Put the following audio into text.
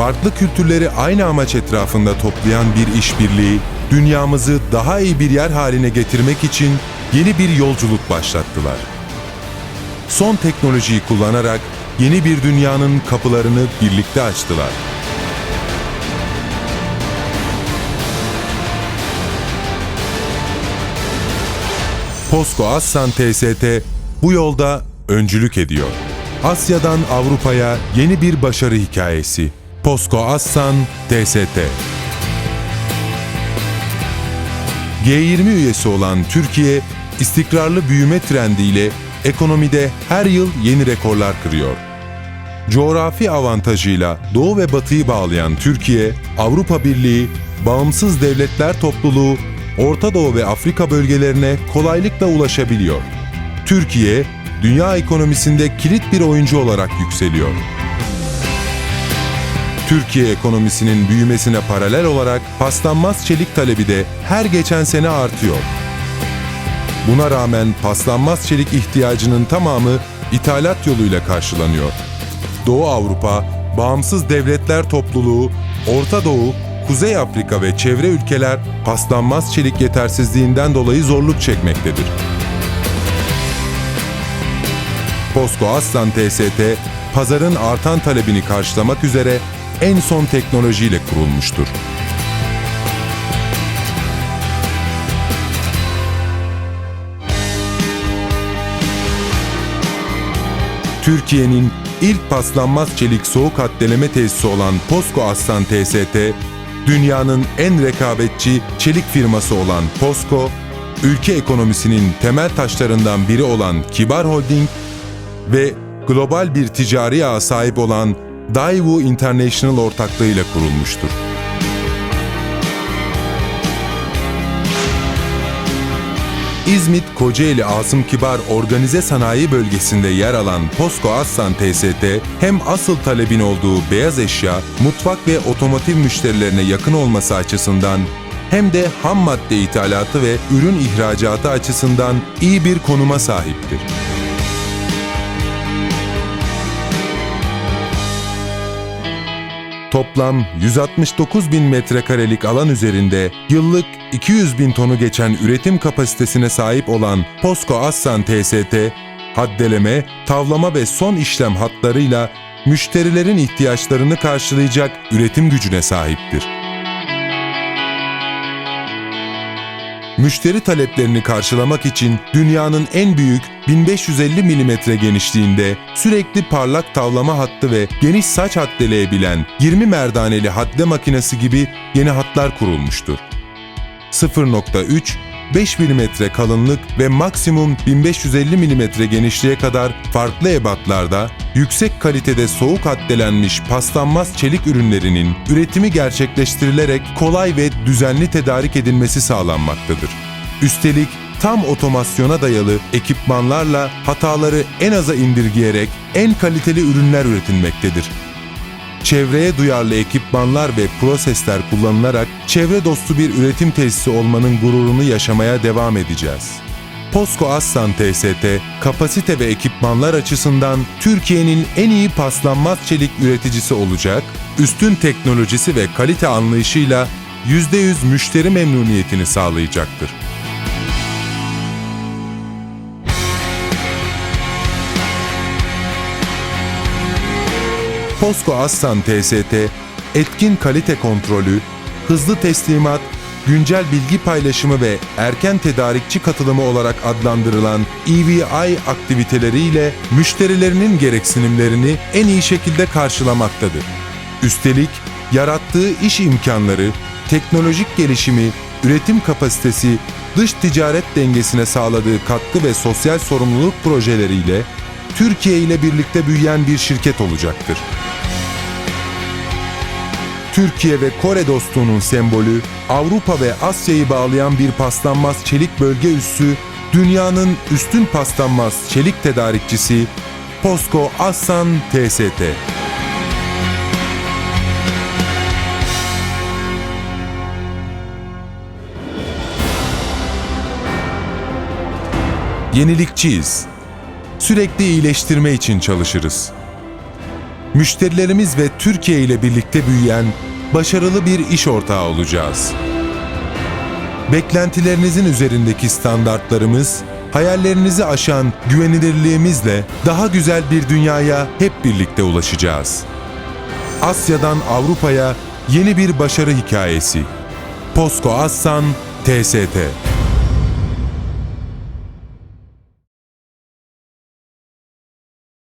farklı kültürleri aynı amaç etrafında toplayan bir işbirliği, dünyamızı daha iyi bir yer haline getirmek için yeni bir yolculuk başlattılar. Son teknolojiyi kullanarak yeni bir dünyanın kapılarını birlikte açtılar. Posko Aslan TST bu yolda öncülük ediyor. Asya'dan Avrupa'ya yeni bir başarı hikayesi. Posko Aslan TST G20 üyesi olan Türkiye, istikrarlı büyüme trendiyle ekonomide her yıl yeni rekorlar kırıyor. Coğrafi avantajıyla Doğu ve Batı'yı bağlayan Türkiye, Avrupa Birliği, bağımsız devletler topluluğu, Orta Doğu ve Afrika bölgelerine kolaylıkla ulaşabiliyor. Türkiye, dünya ekonomisinde kilit bir oyuncu olarak yükseliyor. Türkiye ekonomisinin büyümesine paralel olarak paslanmaz çelik talebi de her geçen sene artıyor. Buna rağmen paslanmaz çelik ihtiyacının tamamı ithalat yoluyla karşılanıyor. Doğu Avrupa, bağımsız devletler topluluğu, Orta Doğu, Kuzey Afrika ve çevre ülkeler paslanmaz çelik yetersizliğinden dolayı zorluk çekmektedir. Posko Aslan TST, pazarın artan talebini karşılamak üzere en son teknolojiyle kurulmuştur. Türkiye'nin ilk paslanmaz çelik soğuk haddeleme tesisi olan Posko Aslan TST, dünyanın en rekabetçi çelik firması olan Posko, ülke ekonomisinin temel taşlarından biri olan Kibar Holding ve global bir ticari ağa sahip olan Daewoo International ortaklığıyla kurulmuştur. İzmit Kocaeli Asım Kibar Organize Sanayi Bölgesi'nde yer alan Posko Aslan TST, hem asıl talebin olduğu beyaz eşya, mutfak ve otomotiv müşterilerine yakın olması açısından hem de ham madde ithalatı ve ürün ihracatı açısından iyi bir konuma sahiptir. Toplam 169 bin metrekarelik alan üzerinde yıllık 200 bin tonu geçen üretim kapasitesine sahip olan Posko Aslan TST, haddeleme, tavlama ve son işlem hatlarıyla müşterilerin ihtiyaçlarını karşılayacak üretim gücüne sahiptir. Müşteri taleplerini karşılamak için dünyanın en büyük 1550 mm genişliğinde sürekli parlak tavlama hattı ve geniş saç haddeleyebilen 20 merdaneli hadde makinesi gibi yeni hatlar kurulmuştur. 0.3 5 mm kalınlık ve maksimum 1550 mm genişliğe kadar farklı ebatlarda yüksek kalitede soğuk haddelenmiş paslanmaz çelik ürünlerinin üretimi gerçekleştirilerek kolay ve düzenli tedarik edilmesi sağlanmaktadır. Üstelik tam otomasyona dayalı ekipmanlarla hataları en aza indirgeyerek en kaliteli ürünler üretilmektedir çevreye duyarlı ekipmanlar ve prosesler kullanılarak çevre dostu bir üretim tesisi olmanın gururunu yaşamaya devam edeceğiz. Posko Aslan TST, kapasite ve ekipmanlar açısından Türkiye'nin en iyi paslanmaz çelik üreticisi olacak, üstün teknolojisi ve kalite anlayışıyla %100 müşteri memnuniyetini sağlayacaktır. Posko Aslan TST, etkin kalite kontrolü, hızlı teslimat, güncel bilgi paylaşımı ve erken tedarikçi katılımı olarak adlandırılan EVI aktiviteleriyle müşterilerinin gereksinimlerini en iyi şekilde karşılamaktadır. Üstelik yarattığı iş imkanları, teknolojik gelişimi, üretim kapasitesi, dış ticaret dengesine sağladığı katkı ve sosyal sorumluluk projeleriyle Türkiye ile birlikte büyüyen bir şirket olacaktır. Türkiye ve Kore dostluğunun sembolü, Avrupa ve Asya'yı bağlayan bir paslanmaz çelik bölge üssü, dünyanın üstün paslanmaz çelik tedarikçisi Posko Aslan TST. Yenilikçiyiz. Sürekli iyileştirme için çalışırız. Müşterilerimiz ve Türkiye ile birlikte büyüyen başarılı bir iş ortağı olacağız. Beklentilerinizin üzerindeki standartlarımız, hayallerinizi aşan güvenilirliğimizle daha güzel bir dünyaya hep birlikte ulaşacağız. Asya'dan Avrupa'ya yeni bir başarı hikayesi. Posko Assan TST